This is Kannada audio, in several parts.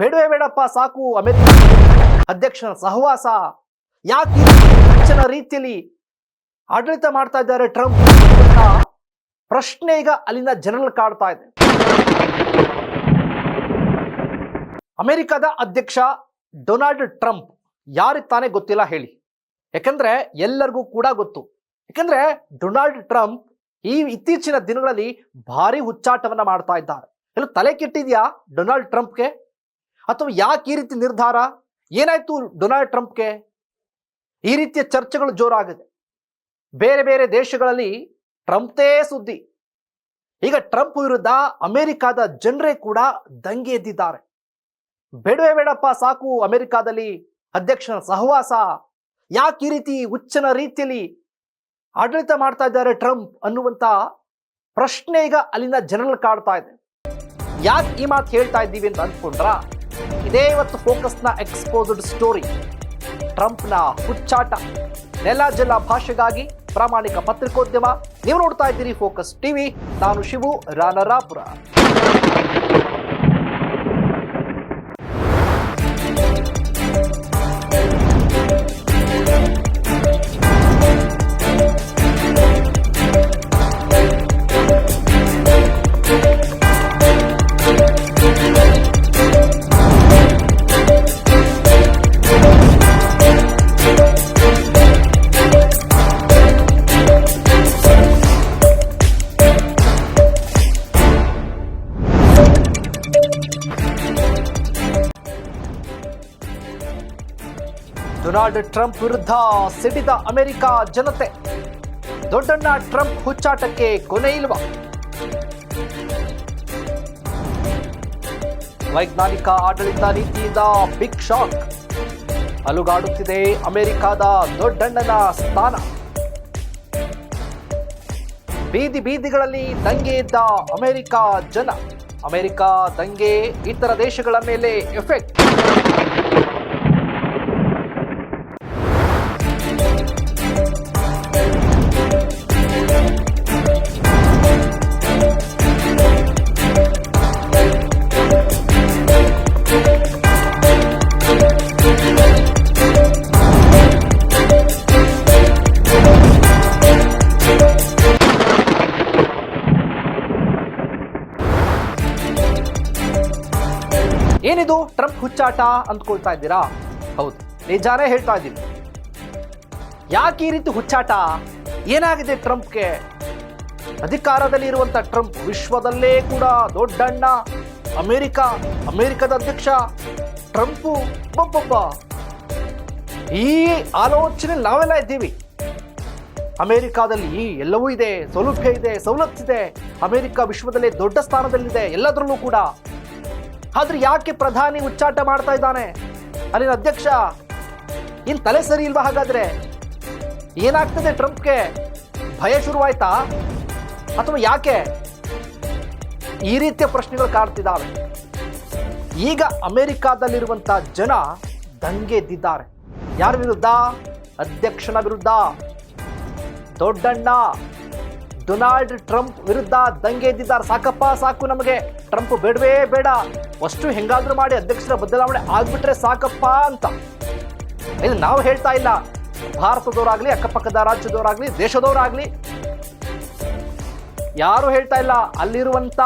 ಬೇಡವೇ ಬೇಡಪ್ಪ, ಸಾಕು ಅಮೆರಿಕ ಅಧ್ಯಕ್ಷನ ಸಹವಾಸ. ಯಾಕೆ ಹೆಚ್ಚಿನ ರೀತಿಯಲ್ಲಿ ಆಡಳಿತ ಮಾಡ್ತಾ ಇದ್ದಾರೆ ಟ್ರಂಪ್? ಪ್ರಶ್ನೆ ಈಗ ಅಲ್ಲಿನ ಜನರಲ್ ಕಾಡ್ತಾ ಇದೆ. ಅಮೆರಿಕದ ಅಧ್ಯಕ್ಷ ಡೊನಾಲ್ಡ್ ಟ್ರಂಪ್ ಯಾರಿಗೆ ತಾನೇ ಗೊತ್ತಿಲ್ಲ ಹೇಳಿ. ಯಾಕಂದ್ರೆ ಎಲ್ಲರಿಗೂ ಕೂಡ ಗೊತ್ತು. ಯಾಕಂದ್ರೆ ಡೊನಾಲ್ಡ್ ಟ್ರಂಪ್ ಈ ಇತ್ತೀಚಿನ ದಿನಗಳಲ್ಲಿ ಭಾರಿ ಹುಚ್ಚಾಟವನ್ನ ಮಾಡ್ತಾ ಇದ್ದಾರೆ. ಎಲ್ಲ ತಲೆ ಕೆಟ್ಟಿದ್ಯಾ ಡೊನಾಲ್ಡ್ ಟ್ರಂಪ್ಗೆ? ಅಥವಾ ಯಾಕೆ ಈ ರೀತಿ ನಿರ್ಧಾರ? ಏನಾಯ್ತು ಡೊನಾಲ್ಡ್ ಟ್ರಂಪ್ಗೆ ಈ ರೀತಿಯ ಚರ್ಚೆಗಳು ಜೋರಾಗಿದೆ. ಬೇರೆ ಬೇರೆ ದೇಶಗಳಲ್ಲಿ ಟ್ರಂಪ್ತೇ ಸುದ್ದಿ. ಈಗ ಟ್ರಂಪ್ ವಿರುದ್ಧ ಅಮೆರಿಕಾದ ಜನರೇ ಕೂಡ ದಂಗೆ ಎದ್ದಿದ್ದಾರೆ. ಬೇಡವೇ ಬೇಡಪ್ಪ, ಸಾಕು ಅಮೆರಿಕಾದಲ್ಲಿ ಅಧ್ಯಕ್ಷನ ಸಹವಾಸ. ಯಾಕೆ ಈ ರೀತಿ ಉಚ್ಚನ ರೀತಿಯಲ್ಲಿ ಆಡಳಿತ ಮಾಡ್ತಾ ಇದ್ದಾರೆ ಟ್ರಂಪ್ ಅನ್ನುವಂತ ಪ್ರಶ್ನೆ ಈಗ ಅಲ್ಲಿನ ಜನರಲ್ ಕಾಡ್ತಾ ಇದೆ. ಯಾಕೆ ಈ ಮಾತು ಹೇಳ್ತಾ ಇದ್ದೀವಿ ಅಂತ ಅಂದ್ಕೊಂಡ್ರ? ಇದೇ ಇವತ್ತು ಫೋಕಸ್ನ ಎಕ್ಸ್ಪೋಸ್ಡ್ ಸ್ಟೋರಿ ಟ್ರಂಪ್ನ ಹುಚ್ಚಾಟ. ನೆಲ ಜಲ ಭಾಷೆಗಾಗಿ ಪ್ರಾಮಾಣಿಕ ಪತ್ರಿಕೋದ್ಯಮ. ನೀವು ನೋಡ್ತಾ ಇದ್ದೀರಿ ಫೋಕಸ್ ಟಿವಿ. ನಾನು ಶಿವು ರಾನರಾಪುರ ಡೊನಾಲ್ಡ್ ಟ್ರಂಪ್ ವಿರುದ್ಧ ಸಿಡಿದ ಅಮೆರಿಕ ಜನತೆ. ದೊಡ್ಡಣ್ಣ ಟ್ರಂಪ್ ಹುಚ್ಚಾಟಕ್ಕೆ ಕೊನೆ ಇಲ್ವಾ? ವೈಜ್ಞಾನಿಕ ಆಡಳಿತ ನೀತಿಯಿಂದ ಬಿಗ್ ಶಾಕ್. ಅಲುಗಾಡುತ್ತಿದೆ ಅಮೆರಿಕದ ದೊಡ್ಡಣ್ಣನ ಸ್ಥಾನ. ಬೀದಿ ಬೀದಿಗಳಲ್ಲಿ ದಂಗೆ ಇದ್ದ ಅಮೆರಿಕ ಜನ. ಅಮೆರಿಕ ದಂಗೆ ಇತರ ದೇಶಗಳ ಮೇಲೆ ಎಫೆಕ್ಟ್. ಹುಚ್ಚಾಟ ಅಂದ್ಕೊಳ್ತಾ ಇದ್ದೀರಾ? ಹೌದು, ನಿಜಾನೇ ಹೇಳ್ತಾ ಇದ್ದೀವಿ ಯಾಕೆ ಈ ರೀತಿ ಹುಚ್ಚಾಟ? ಏನಾಗಿದೆ ಟ್ರಂಪ್ಗೆ? ಅಧಿಕಾರದಲ್ಲಿ ಇರುವಂತ ಟ್ರಂಪ್ ವಿಶ್ವದಲ್ಲೇ ಕೂಡ ದೊಡ್ಡಣ್ಣ ಅಮೆರಿಕ, ಅಮೆರಿಕದ ಅಧ್ಯಕ್ಷ ಟ್ರಂಪು ಒಬ್ಬೊಬ್ಬ. ಈ ಆಲೋಚನೆ ನಾವೆಲ್ಲ ಇದ್ದೀವಿ. ಅಮೆರಿಕಾದಲ್ಲಿ ಎಲ್ಲವೂ ಇದೆ, ಸೌಲಭ್ಯ ಇದೆ ಸವಲತ್ತಿದೆ ಅಮೆರಿಕ ವಿಶ್ವದಲ್ಲೇ ದೊಡ್ಡ ಸ್ಥಾನದಲ್ಲಿದೆ, ಎಲ್ಲದರಲ್ಲೂ ಕೂಡ. ಆದ್ರೆ ಯಾಕೆ ಪ್ರಧಾನಿ ಉಚ್ಚಾಟ ಮಾಡ್ತಾ ಇದ್ದಾನೆ? ಅಲ್ಲಿನ ಅಧ್ಯಕ್ಷ ಇನ್ ತಲೆ ಸರಿ ಇಲ್ವಾ ಹಾಗಾದ್ರೆ? ಏನಾಗ್ತದೆ ಟ್ರಂಪ್ಗೆ? ಭಯ ಶುರುವಾಯ್ತಾ? ಅಥವಾ ಯಾಕೆ? ಈ ರೀತಿಯ ಪ್ರಶ್ನೆಗಳು ಕಾಡ್ತಿದ್ದಾವೆ. ಈಗ ಅಮೆರಿಕಾದಲ್ಲಿರುವಂತ ಜನ ದಂಗೆ ಎದ್ದಿದ್ದಾರೆ. ಯಾರ ವಿರುದ್ಧ? ಅಧ್ಯಕ್ಷನ ವಿರುದ್ಧ. ದೊಡ್ಡಣ್ಣ. ಡೊನಾಲ್ಡ್ ಟ್ರಂಪ್ ವಿರುದ್ಧ ದಂಗೆ ಎದ್ದಿದ್ದಾರೆ. ಸಾಕಪ್ಪ, ಸಾಕು ನಮಗೆ. ಟ್ರಂಪ್ ಬೇಡವೇ ಬೇಡ. ಅಷ್ಟು ಹೆಂಗಾದ್ರೂ ಮಾಡಿ ಅಧ್ಯಕ್ಷರ ಬದಲಾವಣೆ ಆಗ್ಬಿಟ್ರೆ ಸಾಕಪ್ಪ ಅಂತ. ಇದು ನಾವು ಹೇಳ್ತಾ ಇಲ್ಲ. ಭಾರತದವರಾಗ್ಲಿ, ಅಕ್ಕಪಕ್ಕದ ರಾಜ್ಯದವರಾಗ್ಲಿ, ದೇಶದವರಾಗ್ಲಿ, ಯಾರು ಹೇಳ್ತಾ ಇಲ್ಲ. ಅಲ್ಲಿರುವಂತ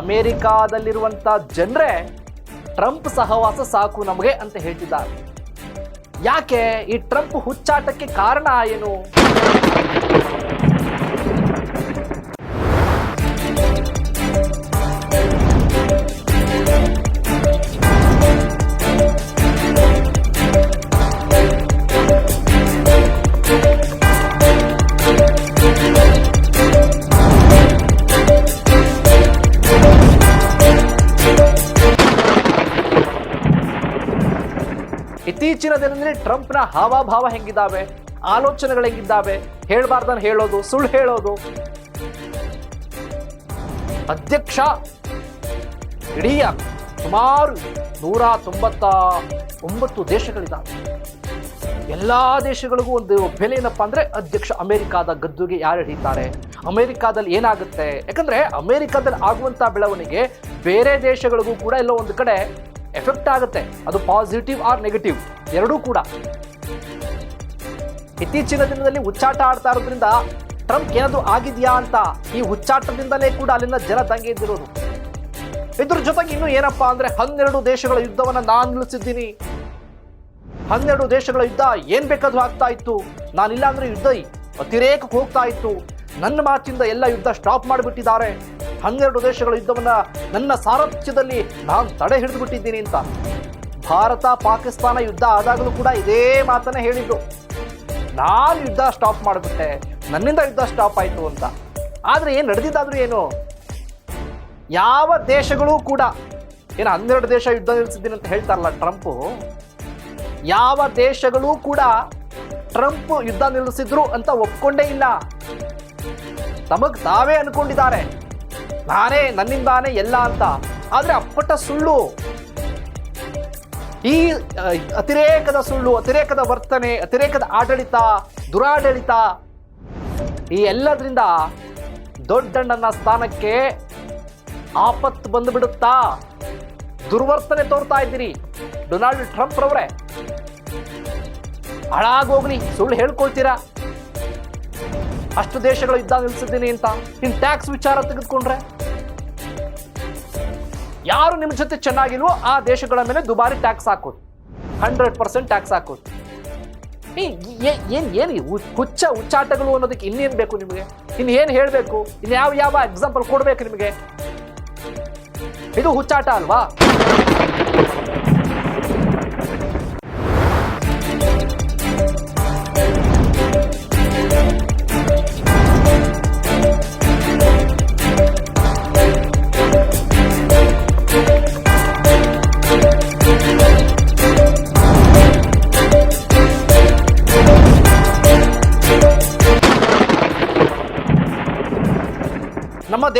ಅಮೆರಿಕಾದಲ್ಲಿರುವಂತ ಜನರೇ, ಟ್ರಂಪ್ ಸಹವಾಸ ಸಾಕು ನಮಗೆ ಅಂತ ಹೇಳ್ತಿದ್ದಾರೆ. ಯಾಕೆ ಈ ಟ್ರಂಪ್ ಹುಚ್ಚಾಟಕ್ಕೆ ಕಾರಣ ಏನು? ಇತ್ತೀಚಿನ ದಿನದಲ್ಲಿ ಟ್ರಂಪ್ನ ಹಾವಭಾವ ಹೆಂಗಿದ್ದಾವೆ ಆಲೋಚನೆಗಳು ಹೆಂಗಿದ್ದಾವೆ ಹೇಳ್ಬಾರ್ದನ್ ಹೇಳೋದು, ಸುಳ್ಳು ಹೇಳೋದು. ಅಧ್ಯಕ್ಷ ಇಡೀ ಸುಮಾರು ನೂರ ತೊಂಬತ್ತ ಒಂಬತ್ತು ದೇಶಗಳಿದ್ದಾವೆ. ಎಲ್ಲ ದೇಶಗಳಿಗೂ ಒಂದು ಬೆಲೆ ಏನಪ್ಪಾ ಅಂದ್ರೆ ಅಧ್ಯಕ್ಷ ಅಮೆರಿಕಾದ ಗದ್ದುಗೆ ಯಾರು ಹಿಡಿತಾರೆ? ಅಮೆರಿಕಾದಲ್ಲಿ ಏನಾಗುತ್ತೆ? ಯಾಕಂದ್ರೆ ಅಮೆರಿಕಾದಲ್ಲಿ ಆಗುವಂತ ಬೆಳವಣಿಗೆ ಬೇರೆ ದೇಶಗಳಿಗೂ ಕೂಡ ಎಲ್ಲೋ ಒಂದು ಕಡೆ ಎಫೆಕ್ಟ್ ಆಗುತ್ತೆ. ಅದು ಪಾಸಿಟಿವ್ ಆರ್ ನೆಗೆಟಿವ್ ಎರಡೂ ಕೂಡ. ಇತ್ತೀಚಿನ ದಿನದಲ್ಲಿ ಹುಚ್ಚಾಟ ಆಡ್ತಾ ಇರೋದ್ರಿಂದ ಟ್ರಂಪ್ ಏನಾದರೂ ಆಗಿದ್ಯಾ ಅಂತ ಈ ಹುಚ್ಚಾಟದಿಂದಲೇ ಕೂಡ ಅಲ್ಲಿನ ಜನ ದಂಗೆ ಇದ್ದಿರೋದು ಇದ್ರ ಜೊತೆಗೆ ಇನ್ನು ಏನಪ್ಪಾ ಅಂದ್ರೆ ಹನ್ನೆರಡು ದೇಶಗಳ ಯುದ್ಧವನ್ನ ನಾನು ನಿಲ್ಲಿಸಿದ್ದೀನಿ. ಹನ್ನೆರಡು ದೇಶಗಳ ಯುದ್ಧ ಏನ್ ಬೇಕಾದ್ರೂ ಆಗ್ತಾ ಇತ್ತು. ನಾನಿಲ್ಲ ಅಂದ್ರೆ ಯುದ್ಧ ಅತಿರೇಕಕ್ಕೆ ಹೋಗ್ತಾ ಇತ್ತು. ನನ್ನ ಮಾತಿಂದ ಎಲ್ಲ ಯುದ್ಧ ಸ್ಟಾಪ್ ಮಾಡಿಬಿಟ್ಟಿದ್ದಾರೆ. ಹನ್ನೆರಡು ದೇಶಗಳ ಯುದ್ಧವನ್ನ ನನ್ನ ಸಾರಥ್ಯದಲ್ಲಿ ನಾನು ತಡೆ ಹಿಡಿದು ಬಿಟ್ಟಿದ್ದೀನಿ ಅಂತ. ಭಾರತ, ಪಾಕಿಸ್ತಾನ ಯುದ್ಧ ಆದಾಗಲೂ ಕೂಡ ಇದೇ ಮಾತನ್ನ ಹೇಳಿದ್ರು. ನಾನು ಯುದ್ಧ ಸ್ಟಾಪ್ ಮಾಡಿಬಿಟ್ಟೆ, ನನ್ನಿಂದ ಯುದ್ಧ ಸ್ಟಾಪ್ ಆಯಿತು ಅಂತ. ಆದರೆ ಏನು ನಡೆದಿದ್ದಾದ್ರೂ ಏನು? ಯಾವ ದೇಶಗಳೂ ಕೂಡ, ಏನು ಹನ್ನೆರಡು ದೇಶ ಯುದ್ಧ ನಿಲ್ಲಿಸಿದ್ದೀನಿ ಅಂತ ಹೇಳ್ತಾರಲ್ಲ ಟ್ರಂಪು? ಯಾವ ದೇಶಗಳೂ ಕೂಡ ಟ್ರಂಪ್ ಯುದ್ಧ ನಿಲ್ಲಿಸಿದ್ರು ಅಂತ ಒಪ್ಕೊಂಡೇ ಇಲ್ಲ. ತಮಗ್ ತಾವೇ ಅನ್ಕೊಂಡಿದ್ದಾರೆ. ನಾನೇ ನನ್ನಿಂದಾನೇ ಎಲ್ಲ ಅಂತ. ಆದ್ರೆ ಅಪ್ಪಟ ಸುಳ್ಳು, ಈ ಅತಿರೇಕದ ಸುಳ್ಳು, ಅತಿರೇಕದ ವರ್ತನೆ, ಅತಿರೇಕದ ಆಡಳಿತ, ದುರಾಡಳಿತ, ಈ ಎಲ್ಲದರಿಂದ ದೊಡ್ಡಣ್ಣನ ಸ್ಥಾನಕ್ಕೆ ಆಪತ್ತು ಬಂದು ಬಿಡುತ್ತಾ ದುರ್ವರ್ತನೆ ತೋರ್ತಾ ಇದ್ದೀರಿ. ಡೊನಾಲ್ಡ್ ಟ್ರಂಪ್ ರವರೇ ಹಾಳಾಗೋಗ್ಲಿ, ಸುಳ್ಳು ಹೇಳ್ಕೊಳ್ತೀರಾ? ಅಷ್ಟು ದೇಶಗಳು ಇದ್ದಾಗ ನಿಲ್ಸಿದ್ದೀನಿ ಅಂತ. ಇನ್ನು ಟ್ಯಾಕ್ಸ್ ವಿಚಾರ ತೆಗೆದುಕೊಂಡ್ರೆ? ಯಾರು ನಿಮ್ಮ ಜೊತೆ ಚೆನ್ನಾಗಿಲ್ವೋ ಆ ದೇಶಗಳ ಮೇಲೆ ದುಬಾರಿ ಟ್ಯಾಕ್ಸ್ ಹಾಕೋದು. ಹಂಡ್ರೆಡ್ ಪರ್ಸೆಂಟ್ ಟ್ಯಾಕ್ಸ್ ಹಾಕೋದು. ಏನು ಹು- ಹುಚ್ಚ ಹುಚ್ಚಾಟಗಳು ಅನ್ನೋದಕ್ಕೆ ಇನ್ನೇನು ಬೇಕು ನಿಮಗೆ? ಇನ್ನು ಏನು ಹೇಳಬೇಕು? ಇನ್ನು ಯಾವ ಯಾವ ಎಕ್ಸಾಂಪಲ್ ಕೊಡಬೇಕು ನಿಮಗೆ? ಇದು ಹುಚ್ಚಾಟ ಅಲ್ವಾ?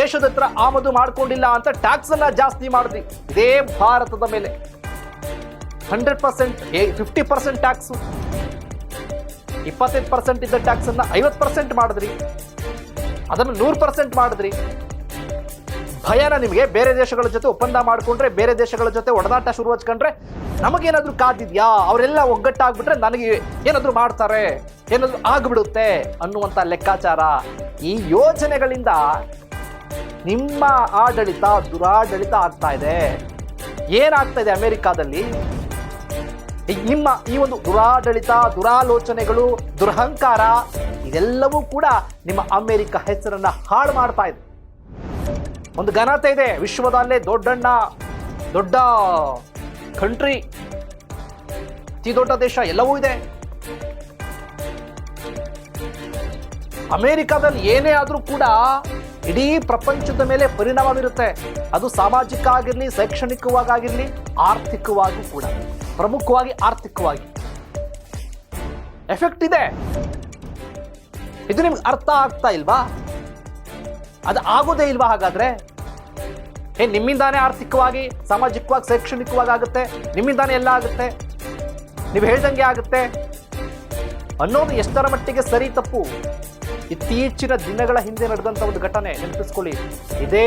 ದೇಶದ ಹತ್ರ ಆಮದು ಮಾಡ್ಕೊಂಡಿಲ್ಲ ಅಂತ ಟ್ಯಾಕ್ಸ್ ಅನ್ನ ಜಾಸ್ತಿ ಮಾಡಿದ್ವಿ. ಇದೇ ಭಾರತದ ಮೇಲೆ. Hundred percent fifty percent tax ಇಪ್ಪತ್ತೈದು ಪರ್ಸೆಂಟ್ ಇದ್ದ ಟ್ಯಾಕ್ಸ್ ಅನ್ನ ಐವತ್ತು ಪರ್ಸೆಂಟ್ ಮಾಡಿದ್ರಿ. ಅದನ್ನು ನೂರು ಪರ್ಸೆಂಟ್ ಮಾಡಿದ್ರಿ. ಭಯನ ನಿಮಗೆ ಬೇರೆ ದೇಶಗಳ ಜೊತೆ ಒಪ್ಪಂದ ಮಾಡಿಕೊಂಡ್ರೆ, ಬೇರೆ ದೇಶಗಳ ಜೊತೆ ಒಡನಾಟ ಶುರು ಹಚ್ಕೊಂಡ್ರೆ ನಮಗೇನಾದರೂ ಕಾದಿದ್ಯಾ? ಅವರೆಲ್ಲ ಒಗ್ಗಟ್ಟಾಗ್ಬಿಟ್ರೆ ನನಗೆ ಏನಾದರೂ ಮಾಡ್ತಾರೆ, ಏನಾದರೂ ಆಗ್ಬಿಡುತ್ತೆ ಅನ್ನುವಂಥ ಲೆಕ್ಕಾಚಾರ. ಈ ಯೋಜನೆಗಳಿಂದ ನಿಮ್ಮ ಆಡಳಿತ ದುರಾಡಳಿತ ಆಗ್ತಾ ಇದೆ. ಏನಾಗ್ತಾ ಇದೆ ಅಮೆರಿಕಾದಲ್ಲಿ? ನಿಮ್ಮ ಈ ಒಂದು ದುರಾಡಳಿತ, ದುರಾಲೋಚನೆಗಳು, ದುರಹಂಕಾರ, ಇದೆಲ್ಲವೂ ಕೂಡ ನಿಮ್ಮ ಅಮೆರಿಕ ಹೆಸರನ್ನ ಹಾಳು ಮಾಡ್ತಾ ಇದೆ. ಒಂದು ಘನತೆ ಇದೆ. ವಿಶ್ವದಲ್ಲೇ ದೊಡ್ಡಣ್ಣ, ದೊಡ್ಡ ಕಂಟ್ರಿ, ಅತಿ ದೊಡ್ಡ ದೇಶ ಎಲ್ಲವೂ ಇದೆ. ಅಮೆರಿಕಾದಲ್ಲಿ ಏನೇ ಆದರೂ ಕೂಡ ಇಡೀ ಪ್ರಪಂಚದ ಮೇಲೆ ಪರಿಣಾಮ ಬೀರುತ್ತೆ ಅದು ಸಾಮಾಜಿಕ ಆಗಿರಲಿ ಶೈಕ್ಷಣಿಕವಾಗಿರಲಿ ಆರ್ಥಿಕವಾಗಿ ಕೂಡ. ಪ್ರಮುಖವಾಗಿ ಆರ್ಥಿಕವಾಗಿ. ಎಫೆಕ್ಟ್ ಇದೆ. ಇದು ನಿಮ್ಗೆ ಅರ್ಥ ಆಗ್ತಾ ಇಲ್ವಾ? ಅದು ಆಗೋದೇ ಇಲ್ವಾ ಹಾಗಾದ್ರೆ? ಏ ನಿಮ್ಮಿಂದಾನೇ ಆರ್ಥಿಕವಾಗಿ, ಸಾಮಾಜಿಕವಾಗಿ ಶೈಕ್ಷಣಿಕವಾಗಿ ಆಗುತ್ತೆ ನಿಮ್ಮಿಂದಾನೇ ಎಲ್ಲ ಆಗುತ್ತೆ. ನೀವು ಹೇಳ್ದಂಗೆ ಆಗುತ್ತೆ. ಅನ್ನೋದು ಎಷ್ಟರ ಮಟ್ಟಿಗೆ ಸರಿ ತಪ್ಪು? ಇತ್ತೀಚಿನ ದಿನಗಳ ಹಿಂದೆ ನಡೆದಂತ ಒಂದು ಘಟನೆ, ನೆನಪಿಸ್ಕೊಳ್ಳಿ. ಇದೇ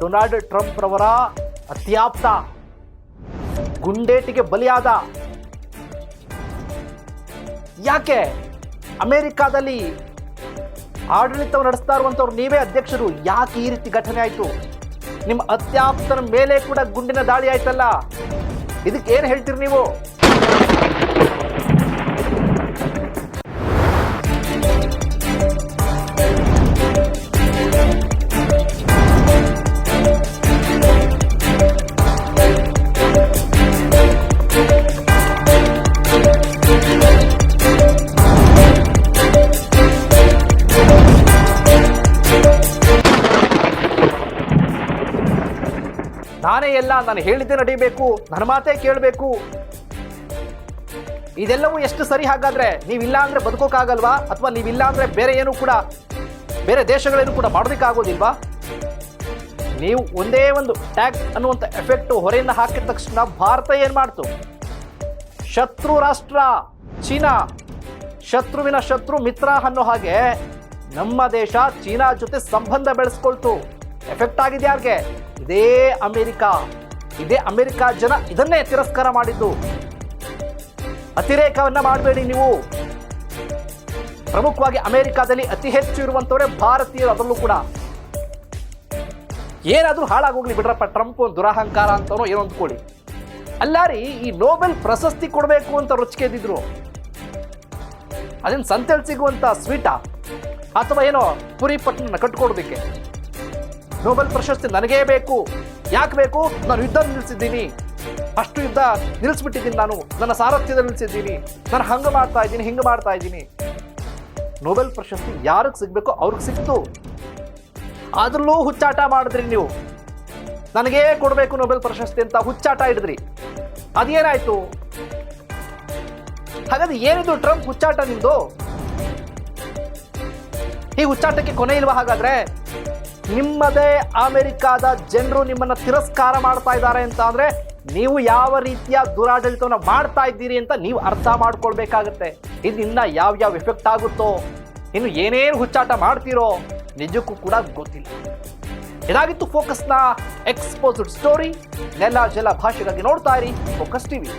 ಡೊನಾಲ್ಡ್ ಟ್ರಂಪ್ ರವರ ಅತ್ಯಾಪ್ತ, ಗುಂಡೇಟಿಗೆ ಬಲಿಯಾದ. ಯಾಕೆ? ಅಮೆರಿಕಾದಲ್ಲಿ ಆಡಳಿತ ನಡೆಸ್ತಾ ಇರುವಂಥವ್ರು ನೀವೇ ಅಧ್ಯಕ್ಷರು. ಯಾಕೆ ಈ ರೀತಿ ಘಟನೆ ಆಯಿತು? ನಿಮ್ಮ ಅತ್ಯಾಪ್ತನ ಮೇಲೆ ಕೂಡ ಗುಂಡಿನ ದಾಳಿ ಆಯ್ತಲ್ಲ? ಇದಕ್ಕೆ ಏನು ಹೇಳ್ತೀರಿ ನೀವು? ನಾನೇ ಎಲ್ಲ ನಾನು ಹೇಳಿದ್ದೆ ನಡೀಬೇಕು, ನನ್ನ ಮಾತೇ ಕೇಳಬೇಕು. ಇದೆಲ್ಲವೂ ಎಷ್ಟು ಸರಿ ಹಾಗಾದ್ರೆ ನೀವಿಲ್ಲ ಅಂದ್ರೆ ಬದುಕೋಕ್ಕಾಗಲ್ವಾ ಅಥವಾ ನೀವಿಲ್ಲ ಅಂದ್ರೆ ಬೇರೆ ಏನು ಕೂಡ, ಬೇರೆ ದೇಶಗಳೇನು ಕೂಡ ಮಾಡೋದಕ್ಕಾಗೋದಿಲ್ವಾ ನೀವು ಒಂದೇ ಒಂದು ಟ್ಯಾಕ್ಸ್ ಅನ್ನುವಂಥ ಎಫೆಕ್ಟ್ ಹೊರೆಯನ್ನು ಹಾಕಿದ ತಕ್ಷಣ ಭಾರತ ಏನು ಮಾಡ್ತು? ಶತ್ರು ರಾಷ್ಟ್ರ, ಚೀನಾ. ಶತ್ರುವಿನ ಶತ್ರು ಮಿತ್ರ ಅನ್ನೋ ಹಾಗೆ ನಮ್ಮ ದೇಶ ಚೀನಾ ಜೊತೆ ಸಂಬಂಧ ಬೆಳೆಸ್ಕೊಳ್ತು. ಎಫೆಕ್ಟ್ ಆಗಿದೆ ಯಾರಿಗೆ? ಇದೇ ಅಮೆರಿಕ. ಇದೇ ಅಮೆರಿಕ ಜನ ಇದನ್ನೇ ತಿರಸ್ಕಾರ ಮಾಡಿದ್ದು. ಅತಿರೇಕವನ್ನ ಮಾಡಬೇಡಿ ನೀವು. ಪ್ರಮುಖವಾಗಿ ಅಮೆರಿಕಾದಲ್ಲಿ ಅತಿ ಹೆಚ್ಚು ಇರುವಂತವರೇ ಭಾರತೀಯರು ಅದರಲ್ಲೂ ಕೂಡ. ಏನಾದರೂ ಹಾಳಾಗೋಗ್ಲಿ ಬಿಡ್ರಪ್ಪ, ಟ್ರಂಪ್ ಒಂದು ದುರಹಂಕಾರ ಅಂತನೋ ಏನೋ ಅಂದ್ಕೊಳ್ಳಿ. ಅಲ್ಲಾರಿ, ಈ ನೋಬೆಲ್ ಪ್ರಶಸ್ತಿ ಕೊಡಬೇಕು ಅಂತ ರೊಚ್ಚಿಗೆದಿದ್ರು ಅದೇನು ಸಂತೆಲ್ ಸಿಗುವಂತ ಸ್ವೀಟಾ? ಅಥವಾ ಏನೋ ಪುರಿ ಪಟ್ಟಣ ಕಟ್ಕೊಡೋದಕ್ಕೆ ನೋಬೆಲ್ ಪ್ರಶಸ್ತಿ ನನಗೇ ಬೇಕು. ಯಾಕೆ ಬೇಕು? ನಾನು ಯುದ್ಧ ನಿಲ್ಲಿಸಿದ್ದೀನಿ. ಅಷ್ಟು ಯುದ್ಧ ನಿಲ್ಲಿಸ್ಬಿಟ್ಟಿದ್ದೀನಿ ನಾನು. ನನ್ನ ಸಾರಥ್ಯದಲ್ಲಿ ನಿಲ್ಲಿಸಿದ್ದೀನಿ. ನಾನು ಹಂಗೆ ಮಾಡ್ತಾ ಇದ್ದೀನಿ, ಹಿಂಗೆ ಮಾಡ್ತಾ ಇದ್ದೀನಿ. ನೋಬೆಲ್ ಪ್ರಶಸ್ತಿ ಯಾರಿಗೆ ಸಿಗಬೇಕು ಅವ್ರಿಗೆ ಸಿಕ್ತು. ಆದ್ರಲ್ಲೂ ಹುಚ್ಚಾಟ ಮಾಡಿದ್ರಿ ನೀವು. ನನಗೇ ಕೊಡಬೇಕು ನೊಬೆಲ್ ಪ್ರಶಸ್ತಿ ಅಂತ ಹುಚ್ಚಾಟ ಹಿಡಿದ್ರಿ ಅದೇನಾಯ್ತು? ಹಾಗಾದ್ರೆ ಏನಿದು ಟ್ರಂಪ್ ಹುಚ್ಚಾಟ ನಿಮ್ದು? ಈ ಹುಚ್ಚಾಟಕ್ಕೆ ಕೊನೆ ಇಲ್ವಾ ಹಾಗಾದ್ರೆ? ನಿಮ್ಮದೇ ಅಮೆರಿಕಾದ ಜನರು ನಿಮ್ಮನ್ನ ತಿರಸ್ಕಾರ ಮಾಡ್ತಾ ಇದ್ದಾರೆ ಅಂತ ಅಂದರೆ ನೀವು ಯಾವ ರೀತಿಯ ದುರಾಡಳಿತವನ್ನು ಮಾಡ್ತಾ ಇದ್ದೀರಿ ಅಂತ ನೀವು ಅರ್ಥ ಮಾಡ್ಕೊಳ್ಬೇಕಾಗತ್ತೆ. ಇದರಿಂದ ಯಾವ ಯಾವ ಎಫೆಕ್ಟ್ ಆಗುತ್ತೋ, ಇನ್ನು ಏನೇನು ಹುಚ್ಚಾಟ ಮಾಡ್ತೀರೋ ನಿಜಕ್ಕೂ ಕೂಡ ಗೊತ್ತಿಲ್ಲ. ಇದಾಗಿತ್ತು ಫೋಕಸ್ನ ಎಕ್ಸ್ಪೋಸ್ಡ್ ಸ್ಟೋರಿ ನೆಲ ಜಲ ಭಾಷೆಗಾಗಿ ನೋಡ್ತಾ ಇರಿ ಫೋಕಸ್ ಟಿವಿ